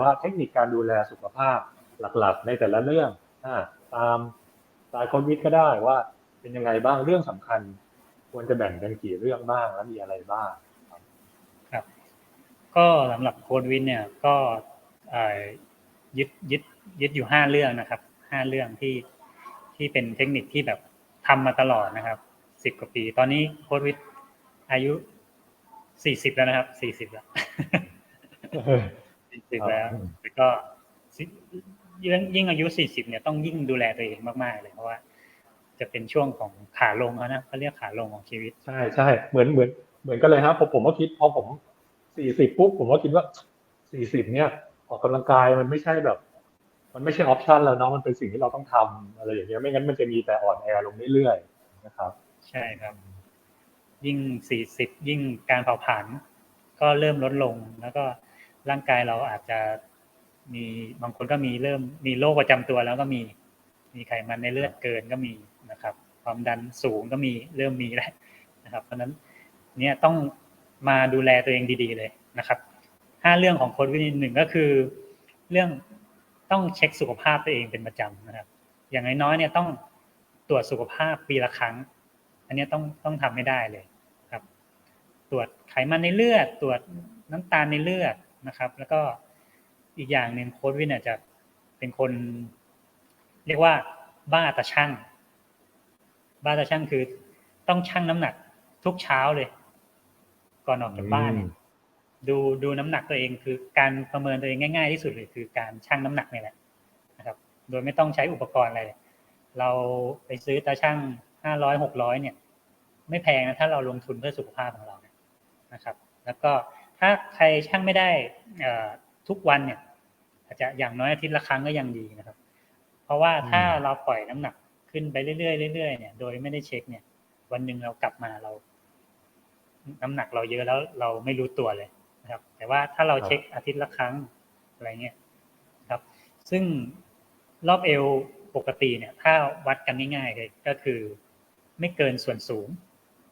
ว่าเทคนิคการดูแลสุขภาพหลักๆ ในแต่ละเรื่องอตามสายโควิดก็ได้ว่าเป็นยังไงบ้างเรื่องสำคัญ ควรจะแบ่งเป็นกี่เรื่องบ้างแล้วมีอะไรบ้างครับ ก็สำหรับโคดวินเนี่ยก็ยึดยึดยึดอยู่ห้าเรื่องนะครับห้าเรื่องที่ที่เป็นเทคนิคที่แบบทำมาตลอดนะครับสิบกว่าปี ตอนนี้โคดวินอายุสี่สิบแล้วนะครับสี่สิบแล้ว สี่สิบแล้วแล้วก็สิยิ่งยิ่งอายุสี่สิบเนี่ยต้องยิ่งดูแลตัวเองมากๆเลยเพราะว่า จะเป็นช่วงของขาลงเขานะเขาเรียกขาลงของชีวิต ใช่ใช่เหมือนเหมือนเหมือนกันเลยครับผมผมก็คิดพอผมสี่สิบปุ๊บผมก็คิดว่าสี่สิบเนี่ย ออกกำลังกายมันไม่ใช่แบบ มันไม่ใช่ออปชันแล้วเนาะมันเป็นสิ่งที่เราต้องทำอะไรอย่างเงี้ยไม่งั้นมันจะมีแต่อ่อนแอลงเรื่อยๆนะครับ ใช่ครับ ยิ่งสี่สิบยิ่งการเผาผลาญก็เริ่มลดลงแล้วก็ ร่างกายเราอาจจะมีบางคนก็มีเริ่มมีโรคประจำตัวแล้วก็มีมีไขมันในเลือดเกินก็มีนะครับ ความดันสูงก็มีเริ่มมีแล้วนะครับ เพราะฉะนั้นเนี่ยต้องมาดูแลตัวเองดีๆเลยนะครับห้าเรื่องของโค้ดวินหนึ่งก็คือ เรื่องต้องเช็คสุขภาพตัวเองเป็นประจำนะครับ อย่างน้อยๆเนี่ยต้องตรวจสุขภาพปีละครั้ง อันนี้ต้องต้องทำไม่ได้เลยครับ ตรวจไขมันในเลือด ตรวจน้ำตาลในเลือด นะครับ แล้วก็อีกอย่างหนึ่งโค้ดวินเนี่ยจะเป็นคน เรียกว่าบ้าตาช่างบ้าตาช่างคือต้องชั่งน้ำหนักทุกเช้าเลย ก่อนออกจากบ้านเนี่ยดูดูน้ำหนักตัวเองคือการประเมินตัวเองง่าย ๆที่สุดเลยคือการชั่งน้ำหนักนี่แหละนะครับ โดยไม่ต้องใช้อุปกรณ์อะไรเลยเราไปซื้อตาช่างห้าร้อยหกร้อยเนี่ย ไม่แพงนะถ้าเราลงทุนเพื่อสุขภาพของเราเนี่ยนะครับ แล้วก็ ถ้าใครช่างไม่ได้ทุกวันเนี่ย อาจจะอย่างน้อยอาทิตย์ละครั้งก็ยังดีนะครับ เพราะว่าถ้าเราปล่อยน้ำหนักขึ้นไปเรื่อยๆเรื่อยๆเนี่ยโดยไม่ได้เช็คเนี่ย วันหนึ่งเรากลับมาเรา น้ำหนักเราเยอะแล้วเราไม่รู้ตัวเลยนะครับ แต่ว่าถ้าเราเช็คอาทิตย์ละครั้งอะไรเงี้ยครับ ซึ่งรอบเอวปกติเนี่ย ถ้าวัดกันง่ายๆเลยก็คือ ไม่เกินส่วนสูง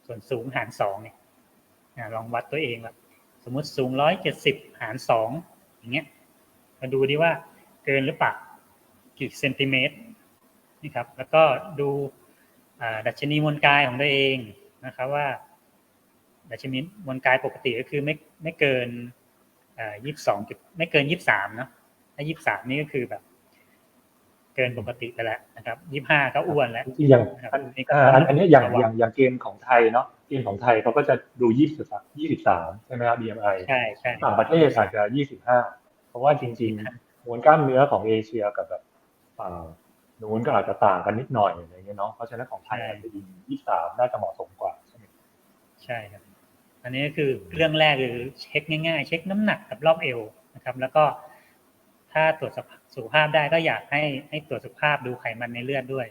ส่วนสูงหารสองเนี่ยลองวัดตัวเองแบบ สมมติสูงร้อยเจ็ดสิบหารสองอย่างเงี้ยมาดูดีว่าเกินหรือเปล่ากี่เซนติเมตรนี่ครับ แล้วก็ดูดัชนีมวลกายของตัวเองนะครับว่า ดัชนีมวลกายปกติก็คือไม่ไม่เกินยี่สิบสองจุดไม่เกินยี่สิบสามเนาะถ้ายี่สิบสามนี่ก็คือแบบ เกินปกติไปแล้วนะครับยี่ห้าก็อ้วนแล้วอย่างอันอันอันนี้อย่างอย่างอย่างเกณฑ์ของไทยเนาะเกณฑ์ของไทยเขาก็จะดูยี่สิบสามยี่สิบสามใช่ไหมครับ BMI ใช่ใช่ต่างประเทศอาจจะยี่สิบห้าเพราะว่าจริงๆมวลกล้ามเนื้อของเอเชียกับแบบฝั่งนู้นก็อาจจะต่างกันนิดหน่อยอะไรเงี้ยเนาะเพราะฉะนั้นของไทยอาจจะยิงยี่สิบสามน่าจะเหมาะสมกว่าใช่ไหมใช่ครับอันนี้ก็คือเรื่องแรกคือเช็คง่ายๆ เช็คน้ำหนักกับรอบเอวนะครับ แล้วก็ ถ้าตรวจสุขภาพได้ก็อยากให้ให้ตรวจสุขภาพดูไขมันในเลือดด้วย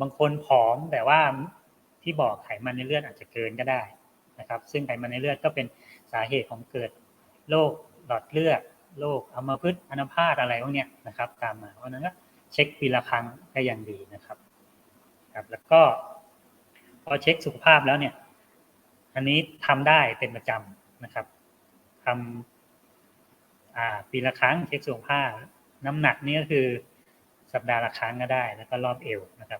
บางคนผอมแต่ว่าที่บอกไขมันในเลือดอาจจะเกินก็ได้นะครับ ซึ่งไขมันในเลือดก็เป็นสาเหตุของเกิดโรคหลอดเลือดโรคอัมพฤกษ์อัมพาตอะไรพวกเนี้ยนะครับ ตามมาเพราะนั้นก็เช็คปีละครั้งก็ยังดีนะครับครับ แล้วก็ พอเช็คสุขภาพแล้วเนี่ย อันนี้ทำได้เป็นประจำนะครับทำ อ่า ปีละครั้งเช็คสุขภาพ น้ำหนักนี่ก็คือสัปดาห์ละครั้งก็ได้ แล้วก็รอบเอวนะครับ